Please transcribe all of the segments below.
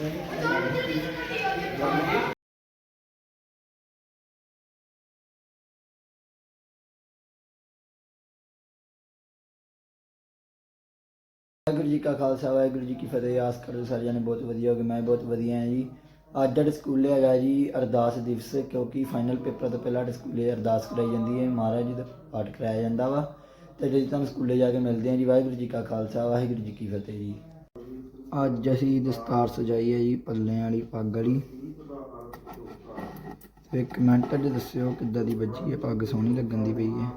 ਵਾਹਿਗੁਰੂ ਜੀ ਕਾ ਖਾਲਸਾ, ਵਾਹਿਗੁਰੂ ਜੀ ਕੀ ਫਤਿਹ। ਆਸ ਕਰਦੇ ਸਾਰੇ ਜਣੇ ਬਹੁਤ ਵਧੀਆ ਹੋਗੇ ਮੈਂ ਬਹੁਤ ਵਧੀਆ ਹਾਂ ਜੀ। ਅੱਜ ਦਾ ਸਕੂਲ ਹੈਗਾ ਜੀ ਅਰਦਾਸ ਦਿਵਸ, ਕਿਉਂਕਿ ਫਾਈਨਲ ਪੇਪਰ ਤੋਂ ਪਹਿਲਾਂ ਸਕੂਲੇ ਅਰਦਾਸ ਕਰਾਈ ਜਾਂਦੀ ਹੈ। ਮਹਾਰਾਜ ਜੀ ਦਾ ਪਾਠ ਕਰਾਇਆ ਜਾਂਦਾ ਵਾ। ਤੇ ਜੇ ਤੁਹਾਨੂੰ ਸਕੂਲੇ ਜਾ ਕੇ ਮਿਲਦੇ ਹਾਂ ਜੀ। ਵਾਹਿਗੁਰੂ ਜੀ ਕਾ ਖਾਲਸਾ, ਵਾਹਿਗੁਰੂ ਜੀ ਕੀ ਫਤਿਹ ਜੀ। ਅੱਜ ਅਸੀਂ ਦਸਤਾਰ ਸਜਾਈ ਹੈ ਜੀ, ਪੱਲਿਆਂ ਵਾਲੀ ਪੱਗ ਵਾਲੀ। ਤੇ ਕਮੈਂਟ 'ਚ ਦੱਸਿਓ ਕਿੱਦਾਂ ਦੀ ਵੱਜੀ ਹੈ, ਪੱਗ ਸੋਹਣੀ ਲੱਗਣ ਦੀ ਪਈ ਹੈ।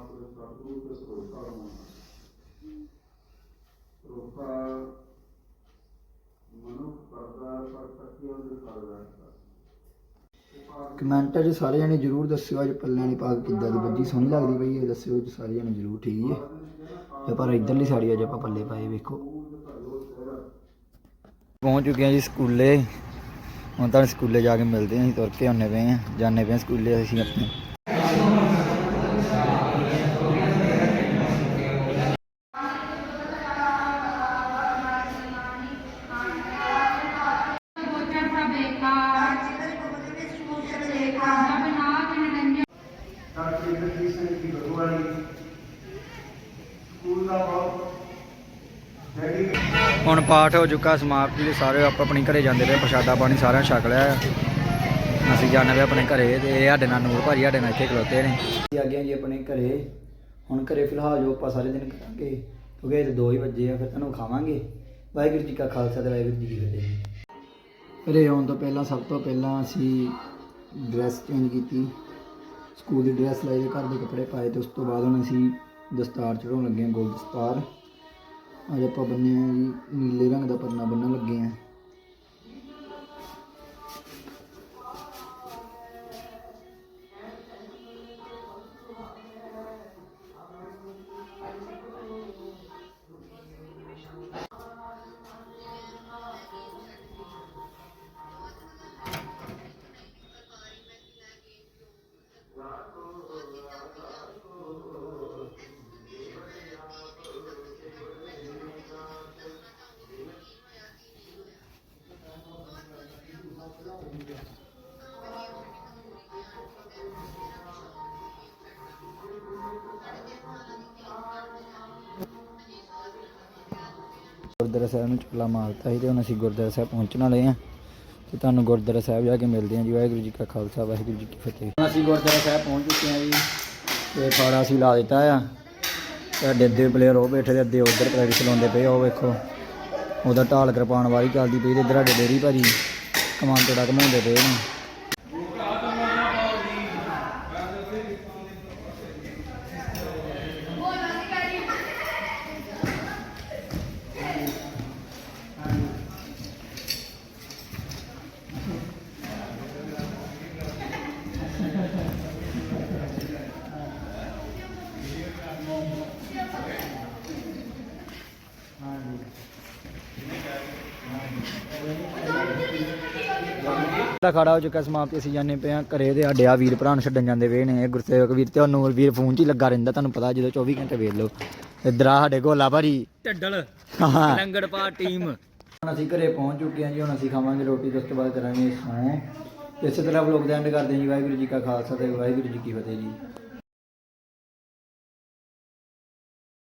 ਕਮੈਂਟ 'ਚ ਸਾਰੇ ਜਣੇ ਜਰੂਰ ਦੱਸਿਓ ਅੱਜ ਪੱਲਿਆਂ ਵਾਲੀ ਪੱਗ ਕਿੱਦਾਂ ਦੀ ਵੱਜੀ, ਸੋਹਣੀ ਲੱਗਦੀ ਪਈ ਹੈ, ਦੱਸਿਓ ਜੀ ਸਾਰੇ ਜਣੇ ਜਰੂਰ, ਠੀਕ ਹੈ। ਤੇ ਪਰ ਇਧਰਲੀ ਸਾੜੀ ਅੱਜ ਆਪਾਂ ਪੱਲੇ ਪਾਏ, ਵੇਖੋ। ਪਹੁੰਚ ਚੁੱਕੇ ਹਾਂ ਜੀ ਸਕੂਲੇ। ਹੁਣ ਤਾਂ ਸਕੂਲੇ ਜਾ ਕੇ ਮਿਲਦੇ ਹਾਂ, ਅਸੀਂ ਤੁਰ ਕੇ ਆਉਂਦੇ ਪਏ ਹਾਂ, ਜਾਂਦੇ ਪਏ ਹਾਂ ਸਕੂਲੇ ਅਸੀਂ ਆਪਣੇ। ਗੋਚਰ ਪ੍ਰਵੇਖਾ ਜਬ ਨਾਗ ਨਿਰੰਜਨ ਡਾਕਟਰ ਜਗਦੀਪ ਸਿੰਘ ਜੀ ਬਗਵਾਲੀ ਸਕੂਲ ਦਾ ਬਹੁਤ ਡੈਡੀਕੇਟ ਹੁਣ ਪਾਠ ਹੋ ਚੁੱਕਾ, ਸਮਾਪਤੀ ਤੇ ਸਾਰੇ ਆਪ ਆਪਣੇ ਘਰੇ ਜਾਂਦੇ ਪਏ, ਪ੍ਰਸ਼ਾਦਾ ਪਾਣੀ ਸਾਰਿਆਂ ਛਕ ਲਿਆ ਅਸੀਂ ਜਾਣਾ ਵੀ ਆਪਣੇ ਘਰੇ ਤੇ ਇਹ ਸਾਡੇ ਨਾਲ ਨੂਰ ਭਾਜੀ, ਸਾਡੇ ਨਾਲ ਇੱਥੇ ਖਲੋਤੇ ਨੇ। ਅਸੀਂ ਆ ਗਏ ਜੀ ਆਪਣੇ ਘਰੇ। ਹੁਣ ਘਰੇ ਫਿਲਹਾਲ ਜੋ ਆਪਾਂ ਸਾਰੇ ਦਿਨ ਕਰਾਂਗੇ, ਕਿਉਂਕਿ ਇਹ ਦੋ ਹੀ ਵਜੇ ਆ, ਫਿਰ ਤੁਹਾਨੂੰ ਖਾਵਾਂਗੇ। ਵਾਹਿਗੁਰੂ ਜੀ ਕਾ ਖਾਲਸਾ ਤੇ ਵਾਹਿਗੁਰੂ ਜੀ ਕੀ ਫਤਿਹ। ਘਰੇ ਆਉਣ ਤੋਂ ਪਹਿਲਾਂ, ਸਭ ਤੋਂ ਪਹਿਲਾਂ ਅਸੀਂ ਡਰੈਸ ਚੇਂਜ ਕੀਤੀ। ਸਕੂਲ ਦੀ ਡਰੈਸ ਲਾਈ ਤੇ ਘਰ ਦੇ ਕੱਪੜੇ ਪਾਏ ਤੇ ਉਸ ਤੋਂ ਬਾਅਦ ਹੁਣ ਅਸੀਂ ਦਸਤਾਰ ਚੜਾਉਣ ਲੱਗੇ ਗੋਲ ਦਸਤਾਰ। ਅੱਜ ਆਪਾਂ ਬੰਨੇ ਆ ਜੀ ਨੀਲੇ ਰੰਗ ਦਾ ਪਰਨਾ ਬੰਨਣ ਲੱਗੇ ਆ। ਗੁਰਦੁਆਰਾ ਸਾਹਿਬ ਨੂੰ ਚੁੱਲਾ ਮਾਰਤਾ ਸੀ ਤੇ ਹੁਣ ਅਸੀਂ ਗੁਰਦੁਆਰਾ ਸਾਹਿਬ ਪਹੁੰਚਣ ਵਾਲੇ ਆ ਤੇ ਤੁਹਾਨੂੰ ਗੁਰਦੁਆਰਾ ਸਾਹਿਬ ਜਾ ਕੇ ਮਿਲਦੇ ਹਾਂ ਜੀ। ਵਾਹਿਗੁਰੂ ਜੀ ਕਾ ਖਾਲਸਾ, ਵਾਹਿਗੁਰੂ ਜੀ ਕੀ ਫਤਿਹ। ਹੁਣ ਅਸੀਂ ਗੁਰਦੁਆਰਾ ਸਾਹਿਬ ਪਹੁੰਚ ਚੁੱਕੇ ਹਾਂ ਜੀ ਤੇ ਫਾੜਾ ਅਸੀਂ ਲਾ ਦਿੱਤਾ ਆ। ਸਾਡੇ ਅੱਧੇ ਪਲੇਅਰ ਉਹ ਬੈਠੇ ਤੇ ਅੱਧੇ ਉਧਰ ਪ੍ਰੈਕਟਿਸ ਲਾਉਂਦੇ ਪਏ ਉਹ ਵੇਖੋ। ਉਹਦਾ ਢਾਲ ਕਿਰਪਾਨ ਵਾਲੀ ਚੱਲਦੀ ਪਈ ਤੇ ਇੱਧਰ ਸਾਡੇ ਡੇਰੀ ਭਾਜੀ। ਕਮਾਨ ਤੋੜਾ ਘਮਾਉਂਦੇ ਪਏ ਨੇ ਦਾ ਖੜਾ ਹੋ ਚੁੱਕਾ ਸਮਾਪਤੀ ਅਸੀਂ ਜਾਣੇ ਪਏ ਆ ਘਰੇ ਤੇ ਸਾਡੇ ਆ ਵੀਰ ਭਰਾ ਨੂੰ ਛੱਡਣ ਜਾਂਦੇ ਪਏ ਨੇ। ਗੁਰਸੇਵਕ ਵੀਰ ਤੇ ਉਹ ਨੂਰ ਵੀਰ ਫੋਨ 'ਚ ਹੀ ਲੱਗਾ ਰਹਿੰਦਾ ਤੁਹਾਨੂੰ ਪਤਾ ਜਦੋਂ 24 ਘੰਟੇ ਵੇਖ ਲਓ। ਇੱਧਰ ਆ ਸਾਡੇ ਗੋਲਾ ਭਾਰੀ ਢੱਡਲ। ਹਾਂ। ਲੰਗੜ ਪਾ ਟੀਮ। ਹੁਣ ਅਸੀਂ ਘਰੇ ਪਹੁੰਚ ਚੁੱਕੇ ਹਾਂ ਜੀ ਹੁਣ ਅਸੀਂ ਖਾਵਾਂਗੇ ਰੋਟੀ ਉਸ ਤੋਂ ਬਾਅਦ ਕਰਾਂਗੇ ਸੌਂ। ਇਸੇ ਤਰ੍ਹਾਂ ਵਲੋਗ ਦਾ ਐਂਡ ਕਰਦੇ ਹਾਂ ਜੀ ਵਾਹਿਗੁਰੂ ਜੀ ਕਾ ਖਾਲਸਾ ਤੇ ਵਾਹਿਗੁਰੂ ਜੀ ਕੀ ਫਤਿਹ ਜੀ।